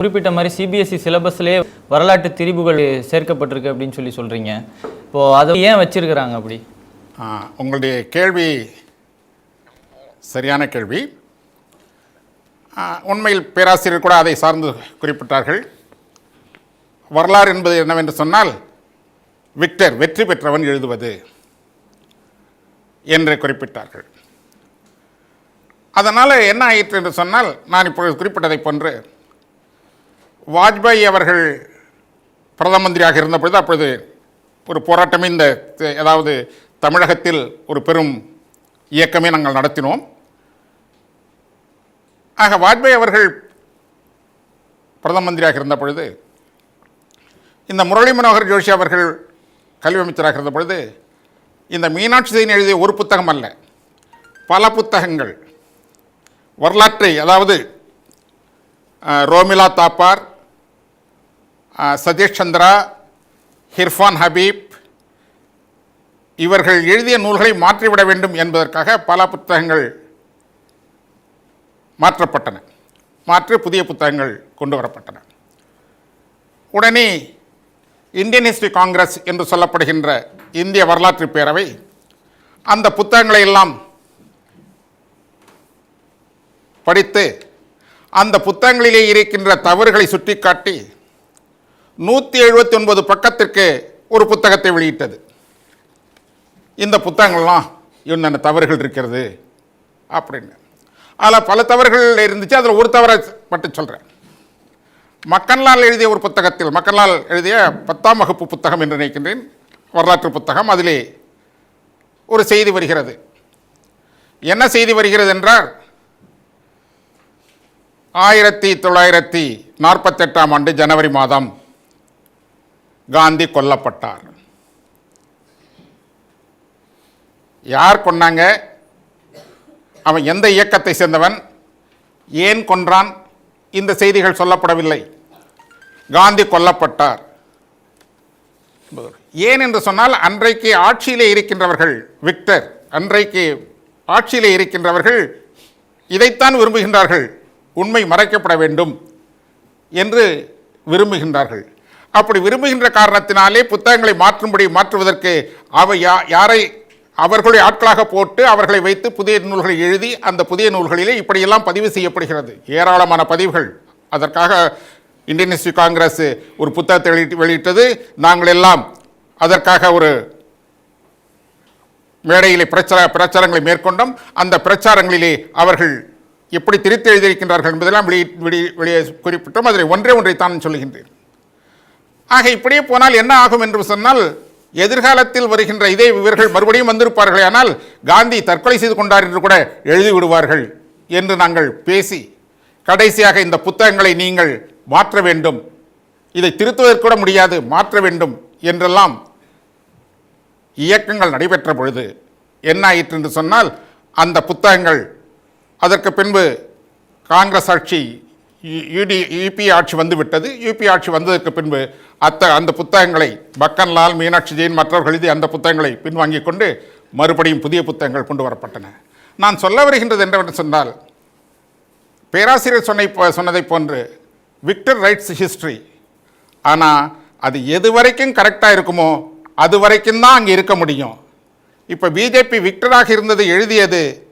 குறிப்பிட்ட மாதிரி சிபிஎஸ்சி சிலபஸ்லேயே வரலாற்று திரிபுகள் சேர்க்கப்பட்டிருக்கு அப்படின்னு சொல்லி சொல்றீங்க. இப்போ அதை ஏன் வச்சிருக்கிறாங்க அப்படி? உங்களுடைய கேள்வி சரியான கேள்வி. உண்மையில் பேராசிரியர் கூட அதை சார்ந்து குறிப்பிட்டார்கள். வரலாறு என்பது என்னவென்று சொன்னால் விக்டர் வெற்றி பெற்றவன் எழுதுவது என்று குறிப்பிட்டார்கள். அதனால் என்ன ஆயிற்று என்று சொன்னால் நான் இப்பொழுது குறிப்பிட்டதை போன்று வாஜ்பாய் அவர்கள் பிரதம மந்திரியாக இருந்தபொழுது அப்பொழுது ஒரு போராட்டமே இந்த ஏதாவது அதாவது தமிழகத்தில் ஒரு பெரும் இயக்கமே நாங்கள் நடத்தினோம். ஆக வாஜ்பாய் அவர்கள் பிரதம மந்திரியாக இருந்த பொழுது இந்த முரளி மனோகர் ஜோஷி அவர்கள் கல்வி அமைச்சராக இருந்த பொழுது இந்த மீனாட்சி செய்தி எழுதிய ஒரு புத்தகம் அல்ல பல புத்தகங்கள். வரலாற்றை அதாவது ரோமிலா தாப்பார் சதீஷ் சந்திரா ஹிர்ஃபான் ஹபீப் இவர்கள் எழுதிய நூல்களை மாற்றிவிட வேண்டும் என்பதற்காக பல புத்தகங்கள் மாற்றப்பட்டன. மாற்றி புதிய புத்தகங்கள் கொண்டு வரப்பட்டன. உடனே இந்தியன் ஹிஸ்டரி காங்கிரஸ் என்று சொல்லப்படுகின்ற இந்திய வரலாற்று பேரவை அந்த புத்தகங்களை எல்லாம் படித்து அந்த புத்தகங்களிலே இருக்கின்ற தவறுகளை சுட்டிக்காட்டி நூற்றி எழுபத்தி ஒன்பது பக்கத்திற்கு ஒரு புத்தகத்தை வெளியிட்டது. இந்த புத்தகங்கள்லாம் என்னென்ன தவறுகள் இருக்கிறது அப்படின்னு. அதில் பல தவறுகள் இருந்துச்சு அதில் ஒரு தவறை மட்டும் சொல்கிறேன் மக்கன்லால் எழுதிய ஒரு புத்தகத்தில் மக்கன்லால் எழுதிய பத்தாம் வகுப்பு புத்தகம் என்று நினைக்கின்றேன் வரலாற்று புத்தகம். அதிலே ஒரு செய்தி வருகிறது. என்ன செய்தி வருகிறது என்றால் ஆயிரத்தி தொள்ளாயிரத்தி நாற்பத்தெட்டாம் ஆண்டு ஜனவரி மாதம் காந்தி கொல்லப்பட்டார். யார் கொன்னாங்க? அவன் எந்த இயக்கத்தை சேர்ந்தவன்? ஏன் கொன்றான்? இந்த செய்திகள் சொல்லப்படவில்லை. காந்தி கொல்லப்பட்டார். ஏன் என்று சொன்னால் அன்றைக்கு ஆட்சியிலே இருக்கின்றவர்கள் விக்டர் அன்றைக்கு ஆட்சியிலே இருக்கின்றவர்கள் இதைத்தான் விரும்புகின்றார்கள். உண்மை மறைக்கப்பட வேண்டும் என்று விரும்புகின்றார்கள். அப்படி விரும்புகின்ற காரணத்தினாலே புத்தகங்களை மாற்றும்படி மாற்றுவதற்கு அவை யா யாரை அவர்களுடைய ஆட்களாக போட்டு அவர்களை வைத்து புதிய நூல்களை எழுதி அந்த புதிய நூல்களிலே இப்படியெல்லாம் பதிவு செய்யப்படுகிறது. ஏராளமான பதிவுகள். அதற்காக இந்தியன் ஹிஸ்டரி காங்கிரஸ் ஒரு புத்தகத்தை வெளியிட்டு வெளியிட்டது. நாங்கள் எல்லாம் அதற்காக ஒரு மேடையிலே பிரச்சார பிரச்சாரங்களை மேற்கொண்டோம். அந்த பிரச்சாரங்களிலே அவர்கள் எப்படி திரித்து எழுதியிருக்கின்றார்கள் என்பதெல்லாம் வெளியே வெளியே வெளியே குறிப்பிட்டோம். அதில் ஒன்றே ஒன்றை தான் சொல்லுகின்றேன். ஆக இப்படியே போனால் என்ன ஆகும் என்று சொன்னால் எதிர்காலத்தில் வருகின்ற இதே இவர்கள் மறுபடியும் வந்திருப்பார்களே ஆனால் காந்தி தற்கொலை செய்து கொண்டார் என்று கூட எழுதி விடுவார்கள் என்று நாங்கள் பேசி கடைசியாக இந்த புத்தகங்களை நீங்கள் மாற்ற வேண்டும். இதை திருத்துவதற்கு கூட முடியாது மாற்ற வேண்டும் என்றெல்லாம் இயக்கங்கள் நடைபெற்ற பொழுது என்ன ஆயிற்று என்று சொன்னால் அந்த புத்தகங்கள் அதற்கு பின்பு காங்கிரஸ் ஆட்சி யுடி யூபி ஆட்சி வந்து விட்டது யூபி ஆட்சி வந்ததற்கு பின்பு அத்த அந்த புத்தகங்களை பக்கன்லால் மீனாட்சி ஜெயின் மற்றவர்கள் எழுதி அந்த புத்தகங்களை பின்வாங்கிக் கொண்டு மறுபடியும் புதிய புத்தகங்கள் கொண்டு வரப்பட்டன. நான் சொல்ல வருகின்றது என்னவென்று சொன்னால் பேராசிரியர் சொன்னை போ- சொன்னதைப் போன்று விக்டர் ரைட்ஸ் ஹிஸ்ட்ரி. ஆனால் அது எது வரைக்கும் கரெக்டாக இருக்குமோ அது வரைக்கும் தான் அங்கே இருக்க முடியும். இப்போ பிஜேபி விக்டராக இருந்தது எழுதியது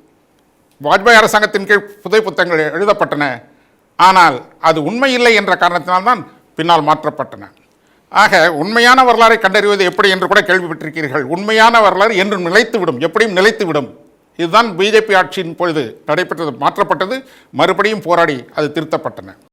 வாஜ்பாய் அரசாங்கத்தின் கீழ் புதை புத்தகங்கள் எழுதப்பட்டன. ஆனால் அது உண்மையில்லை என்ற காரணத்தினால்தான் பின்னால் மாற்றப்பட்டன. ஆக உண்மையான வரலாறை கண்டறிவது எப்படி என்று கூட கேள்விப்பட்டிருக்கிறீர்கள். உண்மையான வரலாறு என்றும் நிலைத்துவிடும். எப்படியும் நிலைத்துவிடும். இதுதான் பிஜேபி ஆட்சியின் பொழுது நடைபெற்றது மாற்றப்பட்டது. மறுபடியும் போராடி அது திருத்தப்பட்டன.